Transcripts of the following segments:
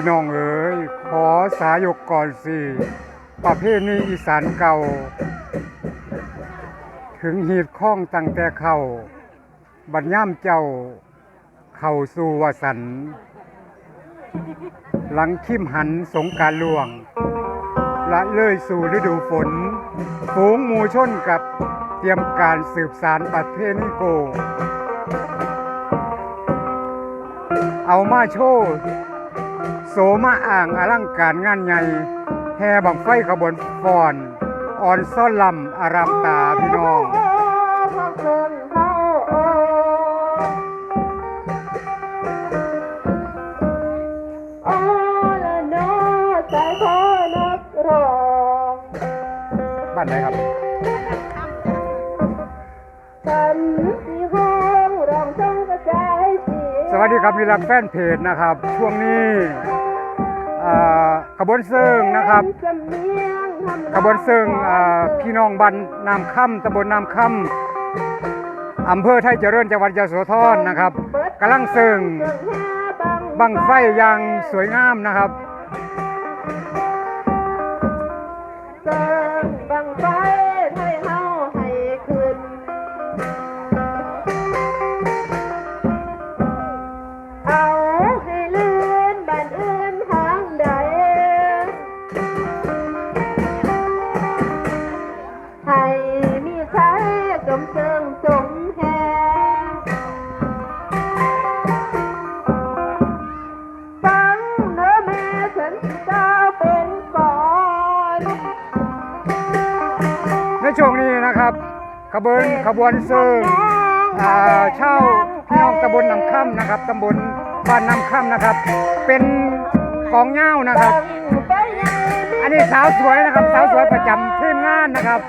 พี่น้องเอ๋ยขอสายกก่อนสิประเพณีอีสานเก่า ถึงหีดข้องตั้งแต่เข้าบัดย่ำเจ้า เข้าสู่วสัน หลังคิมหันสงการล่วง ละเลยสู่ฤดูฝน ฝูงมูชนกับเตรียมการสืบสารประเพณีโก เอามาโชว์ โสมาอ่างอลังการงานใหญ่แห่บังไฟขบวนฟอนอ่อนซ่อนลำอารามตาพี่น้องบ้านไหนครับสวัสดีครับมีรักแฟนเพจนะครับ ช่วงนี้ ขบวนเซิงนะครับ ขบวนเซิงอ่งพี่น้องบ้านนามค่ำตำบลนามค่ำอำเภอไทยเจริญจังหวัดยะโสธรนะครับกำลังเซิงบังไฟอย่างสวยงามนะครับ นะครับ ขบวนขบวนเซิงอ่าเช่าพี่น้องตำบลนำค่ำนะครับตำบลบ้านนำค่ำนะครับ เป็นกองเหย้านะครับ อันนี้สาวสวยนะครับ สาวสวยประจำทีมงานนะครับ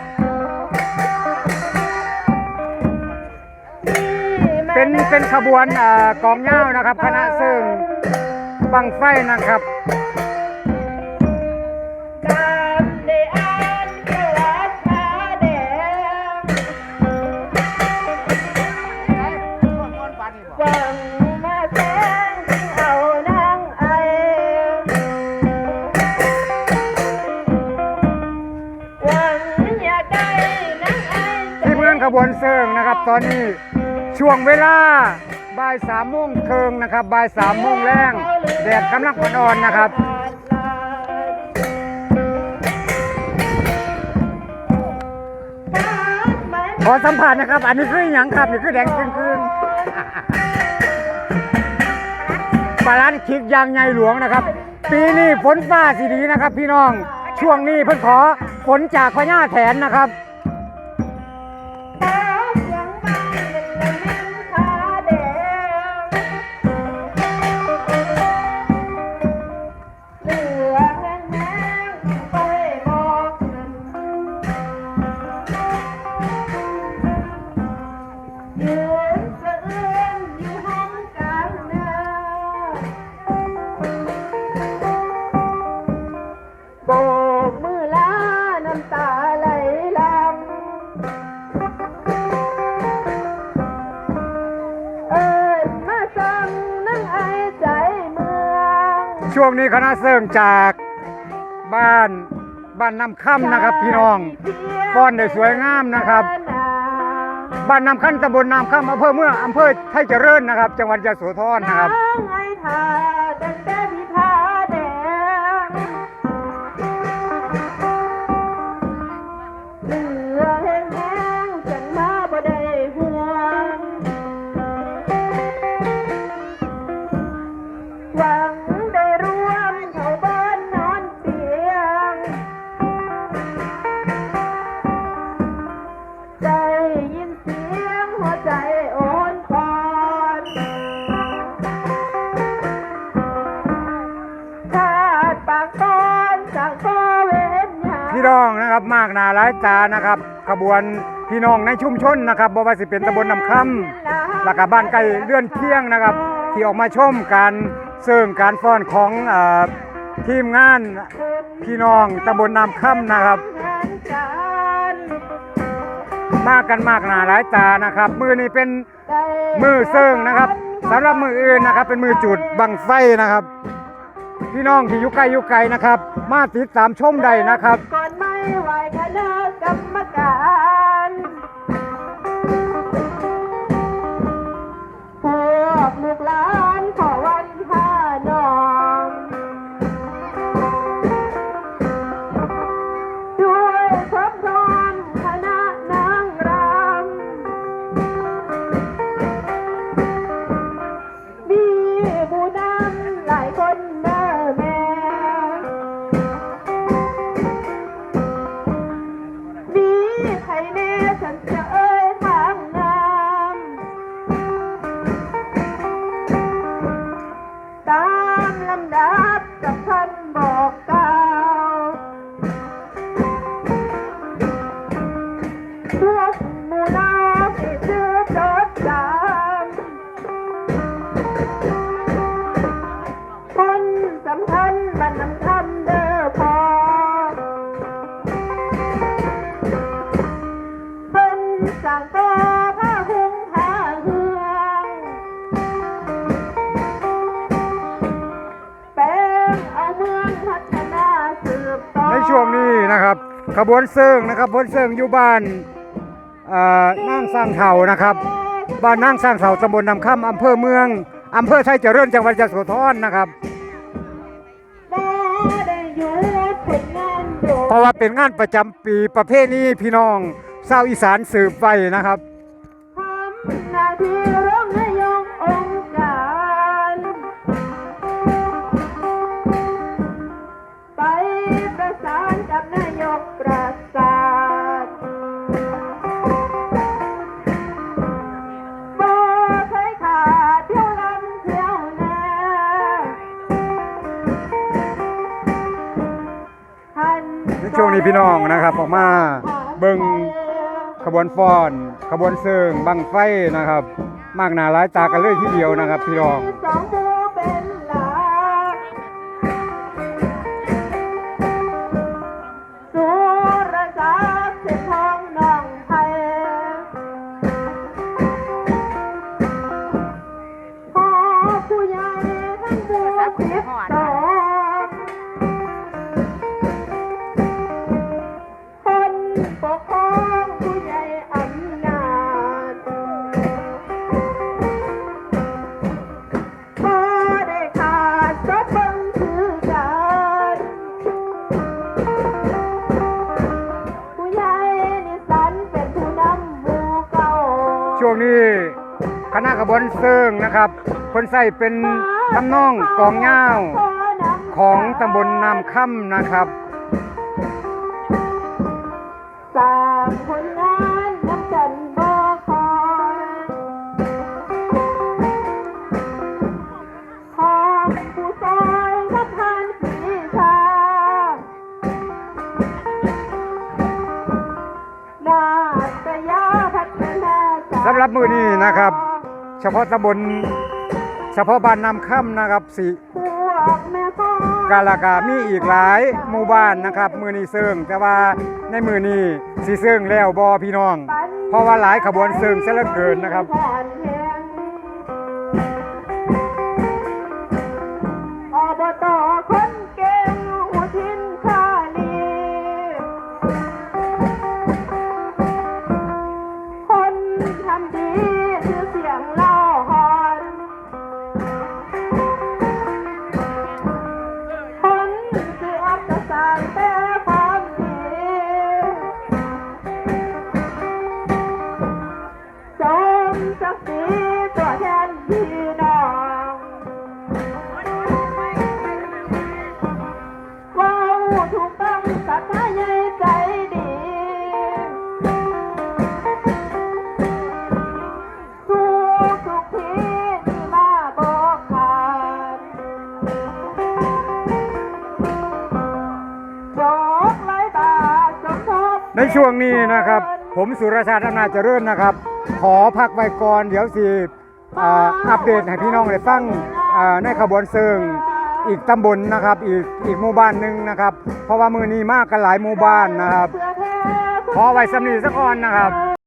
เป็นเป็นขบวนอกองเหย้านะครับคณะซึ่งบังไฟนะครับ อนนี้ช่วงเวลาบ่ายสามโมงเคิงนะครับบ่ายสามโมงแรงแดดกำลังอ่อนๆนะครับขอสัมผัสนะครับ อันนี้คืออย่างครับนี่คือแดงครึ่งๆปลาร้านคิกยางใหญ่หลวงนะครับ ปีนี้ฝนฟ้าสีดีนะครับ พี่น้องช่วงนี้เพิ่นขอฝนจากพญาแถนนะครับ ช่วงนี้คณะเซิงจากบ้านบ้านน้ำค่ำนะครับ พี่น้องฟ้อนได้สวยงามนะครับบ้านน้ำค่ำตำบลน้ำค่ำอำเภอเมืองอำเภอไทยเจริญนะครับ จังหวัดยะโสธรนะครับหลือแห้งแห้งๆจังมาบ่ได้ห่วง พี่น้องนะครับมากหนาหลายตานะครับ ขบวนพี่น้องในชุมชนนะครับบ่ว่าสิเป็นตำบลน้ำคำแล้วก็บ้านใกล้เลื่อนเที่ยงนะครับ ที่ออกมาชมการเสิ่งการฟ้อนของอทีมงานพี่น้องตำบลน้ำคำนะครับงาการมากันมากหนาหลายตานะครับ มือนี้เป็นมือเซิงนะครับสำหรับมืออื่นนะครับ เป็นมือจุดบังไฟนะครับ พี่น้องที่อยู่ใกล้อยู่ไกลนะครับ มาติดตามชมได้นะครับ ก่อนไม่ไหวคณะกรรมการ สั่งตัวผ้าหุงผ้าเฮืองเป็นเอาเมืองพัฒนาสืบต่อในช่วงนี้นะครับ ขบวนเซิงนะครับขบวนเซิงอยู่บ้านอ่อนั่งสร้างเถานะครับ บ้านนั่งสร้างเถาตำบลนำค่ำอำเภอเมืองอำเภอไทยเจริญจังหวัดยโสธรนะครับ บ่ได้หยุดผลงานโดเพราะว่าเป็นงานประจำปีประเพณีพี่น้อง ชาวอีสานสืบไว้นะครับทำหน้าที่ร้องนายกองค์การไปประสานกับนายกประสาทบ่เคยขาดเที่ยวลำเที่ยวนาท่านในช่วงนี้พี่น้องนะครับออกมาเบิ่ง ขบวนฟ้อน ขบวนเซิงบังไฟนะครับ มากหนาหลายตากันเลยทีเดียวนะครับพี่น้อง นะครับคนใส่เป็นทำนองกองเงาของตำบลนามค่ำนะครับสามคนงานน้ำกันบ่คอยขอบผู้ซอยกับทานสีชานาตยาพัฒนาสำหรับมือนี้นะครับ เฉพาะตำบลเฉพาะบ้านน้ำค่ำนะครับสิพวกแม่พ่อกาลากามีอีกหลายหมู่บ้านนะครับ มือนี้เซิงแต่ว่าในมือนี้สีเซิงแล้วบอพี่น้อง เพราะว่าหลายขบวนเซิงซะเหลือเกินนะครับ ในช่วงนี้นะครับ ผมสุรชาติอำนาจเจริญนะครับ ขอพักไว้ก่อนเดี๋ยวสิอัปเดตให้พี่น้องได้ฟังในขบวนเซิงอีกตำบลนะครับ อีกอีกหมู่บ้านหนึ่งนะครับ เพราะว่ามือนี้มากกันหลายหมู่บ้านนะครับ ขอไว้สำนีสักก่อนนะครับ